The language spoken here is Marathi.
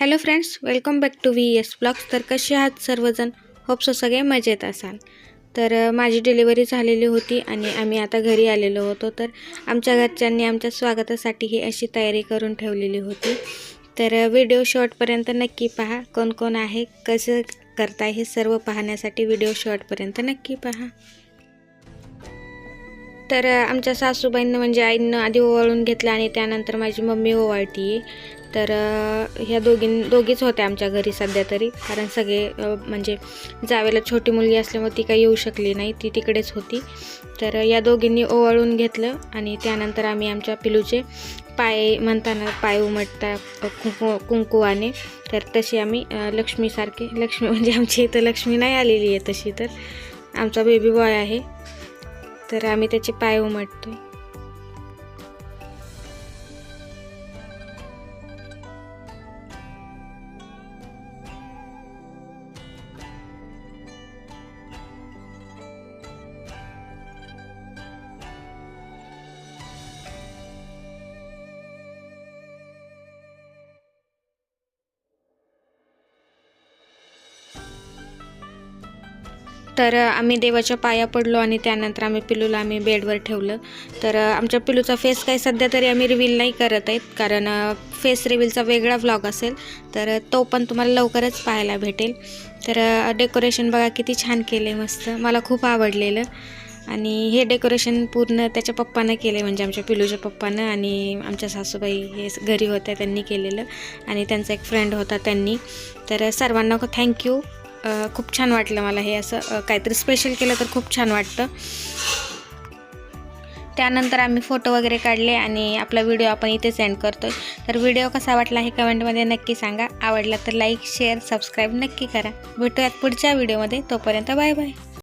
Hello friends welcome back to V S blogs तर कसे आहात सर्वजण? होपसो सगळे मजेत असाल. तर माझी डिलिव्हरी झालेली होती आणि आम्ही आता घरी आलेलो होतो. तर आमच्या घरच्यांनी आमच्या स्वागतासाठी ही अशी तयारी करून ठेवलेली होती. तर व्हिडिओ शॉर्टपर्यंत नक्की पहा. कोण कोण आहे कसं करताय हे सर्व पाहण्यासाठी व्हिडिओ शॉर्टपर्यंत नक्की पहा. तर आमच्या सासूबाईंनं म्हणजे आईनं आधी ओवाळून घेतलं आणि त्यानंतर माझी मम्मी ओवाळती. तर ह्या दोघीं दोघीच होत्या आमच्या घरी सध्या तरी. कारण सगळे म्हणजे जावेला छोटी मुलगी असल्यामुळे ती काही येऊ शकली नाही. ती तिकडेच होती. तर या दोघींनी ओवाळून घेतलं आणि त्यानंतर आम्ही आमच्या पिलूचे पाय म्हणताना पाय उमटता कुंकू कुंकुवाने तर तशी आम्ही लक्ष्मीसारखे लक्ष्मी म्हणजे आमची इथं लक्ष्मी नाही आलेली आहे तशी तर. आमचा बेबी बॉय आहे. तर आम्ही त्याचे पाय उमटतोय. तर आम्ही देवाच्या पाया पडलो आणि त्यानंतर आम्ही पिलूला आम्ही बेडवर ठेवलं. तर आमच्या पिलूचा फेस काही सध्या तरी आम्ही रिव्हील नाही करत आहेत. कारण फेस रिव्हीलचा वेगळा व्लॉग असेल. तर तो पण तुम्हाला लवकरच पाहायला भेटेल. तर डेकोरेशन बघा किती छान केले मस्त. मला खूप आवडलेलं. आणि हे डेकोरेशन पूर्ण त्याच्या पप्पानं केले म्हणजे आमच्या पिलूच्या पप्पानं आणि आमच्या सासूबाई हे घरी होत्या त्यांनी केलेलं. आणि त्यांचा एक फ्रेंड होता त्यांनी. तर सर्वांना थँक्यू खूप छान वाटलं मला हे असं काहीतरी स्पेशल केलं तर खूप छान वाटतं. त्यानंतर आम्ही फोटो वगैरे काढले आणि आपला व्हिडिओ आपण इथे सेंड करतो तर व्हिडिओ कसा वाटला हे कमेंटमध्ये नक्की सांगा. आवडला तर लाईक शेअर सबस्क्राईब नक्की करा. भेटूयात पुढच्या व्हिडिओमध्ये तोपर्यंत बाय बाय